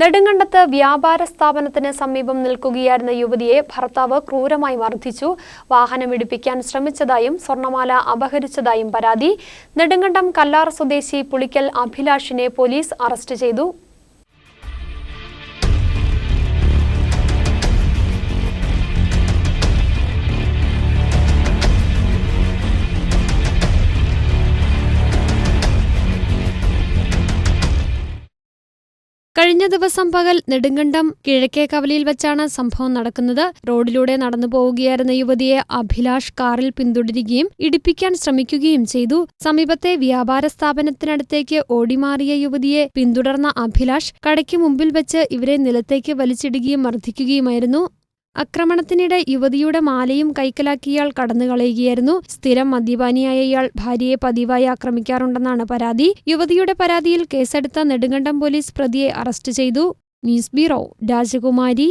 നെടുങ്കണ്ടത്ത് വ്യാപാര സ്ഥാപനത്തിന് സമീപം നിൽക്കുകയായിരുന്ന യുവതിയെ ഭർത്താവ് ക്രൂരമായി മർദ്ദിച്ചു. വാഹനം ഇടിപ്പിക്കാൻ ശ്രമിച്ചതായും സ്വർണമാല അപഹരിച്ചതായും പരാതി. നെടുങ്കണ്ടം കല്ലാർ സ്വദേശി പുളിക്കൽ അഭിലാഷിനെ പോലീസ് അറസ്റ്റ് ചെയ്തു. കഴിഞ്ഞ ദിവസം പകൽ നെടുങ്കണ്ടം കിഴക്കേ കവലയിൽ വെച്ചാണ് സംഭവം നടക്കുന്നത്. റോഡിലൂടെ നടന്നു പോവുകയായിരുന്ന യുവതിയെ അഭിലാഷ് കാറിൽ പിന്തുടരുകയും ഇടിപ്പിക്കാൻ ശ്രമിക്കുകയും ചെയ്തു. സമീപത്തെ വ്യാപാര സ്ഥാപനത്തിനടുത്തേക്ക് ഓടിമാറിയ യുവതിയെ പിന്തുടർന്ന അഭിലാഷ് കടയ്ക്ക് മുമ്പിൽ വെച്ച് ഇവരെ നിലത്തേക്ക് വലിച്ചിടുകയും മർദ്ദിക്കുകയുമായിരുന്നു. ആക്രമണത്തിനിടെ യുവതിയുടെ മാലയും കൈക്കലാക്കിയയാൾ കടന്നുകളയുകയായിരുന്നു. സ്ഥിരം മദ്യപാനിയായ ഇയാൾ ഭാര്യയെ പതിവായി ആക്രമിക്കാറുണ്ടെന്നാണ് പരാതി. യുവതിയുടെ പരാതിയിൽ കേസെടുത്ത നെടുങ്കണ്ടം പോലീസ് പ്രതിയെ അറസ്റ്റ് ചെയ്തു. News bureau Rajakumari.